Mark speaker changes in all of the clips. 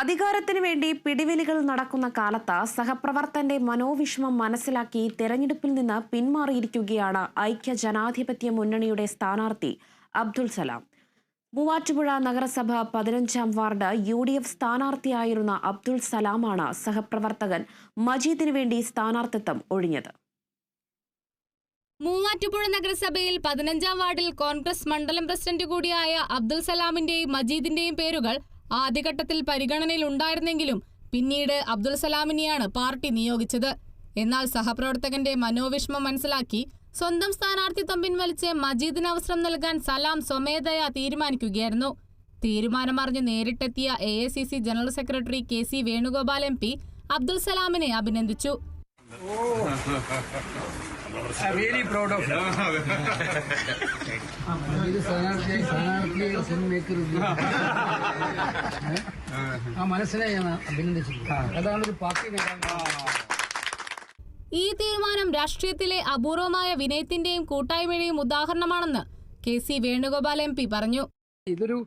Speaker 1: അധികാരത്തിനു വേണ്ടി പിടിവലികൾ നടക്കുന്ന കാലത്ത് സഹപ്രവർത്തന്റെ മനോവിഷമം മനസ്സിലാക്കി തെരഞ്ഞെടുപ്പിൽ നിന്ന് പിന്മാറിയിരിക്കുകയാണ് ഐക്യ ജനാധിപത്യ മുന്നണിയുടെ സ്ഥാനാർത്ഥി അബ്ദുൾ സലാം. മൂവാറ്റുപുഴ നഗരസഭ പതിനഞ്ചാം വാർഡ് യു ഡി എഫ് സ്ഥാനാർത്ഥിയായിരുന്ന അബ്ദുൾ സലാമാണ് സഹപ്രവർത്തകൻ മജീദിന് വേണ്ടി സ്ഥാനാർത്ഥിത്വം ഒഴിഞ്ഞത്.
Speaker 2: മൂവാറ്റുപുഴ നഗരസഭയിൽ പതിനഞ്ചാം വാർഡിൽ കോൺഗ്രസ് മണ്ഡലം പ്രസിഡന്റ് കൂടിയായ അബ്ദുൽ സലാമിന്റെയും മജീദിന്റെയും പേരുകൾ ആദ്യഘട്ടത്തിൽ പരിഗണനയിൽ ഉണ്ടായിരുന്നെങ്കിലും പിന്നീട് അബ്ദുൽ സലാമിനെയാണ് പാർട്ടി നിയോഗിച്ചത്. എന്നാൽ സഹപ്രവർത്തകന്റെ മനോവിഷമം മനസ്സിലാക്കി സ്വന്തം സ്ഥാനാർത്ഥിത്വം പിൻവലിച്ച് മജീദിന് അവസരം നൽകാൻ സലാം സ്വമേധയാ തീരുമാനിക്കുകയായിരുന്നു. തീരുമാനമറിഞ്ഞ് നേരിട്ടെത്തിയ A general secretary K C Venugopal M P Abdul സലാമിനെ അഭിനന്ദിച്ചു.
Speaker 3: I'm really proud of you.
Speaker 4: ഇത് സ്ഥാനാർത്ഥിയായി സ്ഥാനാർത്ഥിയെ സിനിമേക്കർ ആ മനസ്സിനെ ഞാൻ അഭിനന്ദിച്ചിട്ടുണ്ട് അതാണ് ഒരു പാർട്ടി
Speaker 2: ഈ തീരുമാനം രാഷ്ട്രീയത്തിലെ അപൂർവമായ വിനയത്തിന്റെയും കൂട്ടായ്മയുടെയും ഉദാഹരണമാണെന്ന് K C Venugopal M P പറഞ്ഞു.
Speaker 4: ഇതൊരു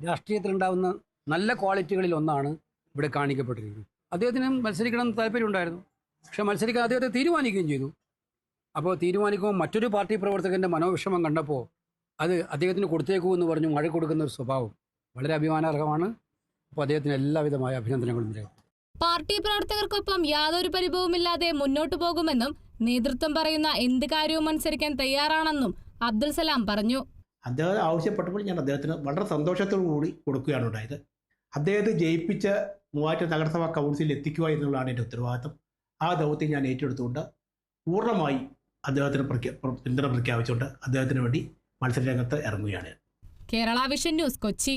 Speaker 4: രാഷ്ട്രീയത്തിലുണ്ടാവുന്ന നല്ല ക്വാളിറ്റികളിൽ ഒന്നാണ് ഇവിടെ കാണിക്കപ്പെട്ടിരിക്കുന്നത്. അദ്ദേഹത്തിന് മത്സരിക്കണം എന്ന് താല്പര്യമുണ്ടായിരുന്നു. പക്ഷെ മത്സരിക്കാൻ അദ്ദേഹത്തെ തീരുമാനിക്കുകയും ചെയ്തു. അപ്പോൾ തീരുമാനിക്കുമ്പോൾ മറ്റൊരു പാർട്ടി പ്രവർത്തകന്റെ മനോവിഷമം കണ്ടപ്പോൾ അത് അദ്ദേഹത്തിന് കൊടുത്തേക്കൂ എന്ന് പറഞ്ഞു മഴ കൊടുക്കുന്ന ഒരു സ്വഭാവം. വളരെ അഭിമാനാർഹമാണ്. അപ്പോൾ അദ്ദേഹത്തിന് എല്ലാവിധമായ അഭിനന്ദനങ്ങളും നേരുന്നു.
Speaker 2: പാർട്ടി പ്രവർത്തകർക്കൊപ്പം യാതൊരു പരിഭവമില്ലാതെ മുന്നോട്ടു പോകുമെന്നും നേതൃത്വം പറയുന്ന എന്ത് കാര്യവും അനുസരിക്കാൻ തയ്യാറാണെന്നും അബ്ദുൽ സലാം പറഞ്ഞു.
Speaker 5: അദ്ദേഹം ആവശ്യപ്പെട്ടപ്പോൾ ഞാൻ അദ്ദേഹത്തിന് വളരെ സന്തോഷത്തോടു കൂടി കൊടുക്കുകയാണ് ഉണ്ടായത്. അദ്ദേഹത്തെ ജയിപ്പിച്ച മൂവാറ്റ നഗരസഭാ കൗൺസിലിൽ എത്തിക്കുക എന്നുള്ളതാണ് എന്റെ ഉത്തരവാദിത്തം. ആ ദൗത്യം ഞാൻ ഏറ്റെടുത്തുകൊണ്ട് പൂർണമായി അദ്ദേഹത്തിന് പിന്തുണ പ്രഖ്യാപിച്ചുകൊണ്ട് അദ്ദേഹത്തിന് വേണ്ടി മത്സരരംഗത്ത് ഇറങ്ങുകയാണ്
Speaker 2: കേരള വിഷൻ ന്യൂസ് കൊച്ചി.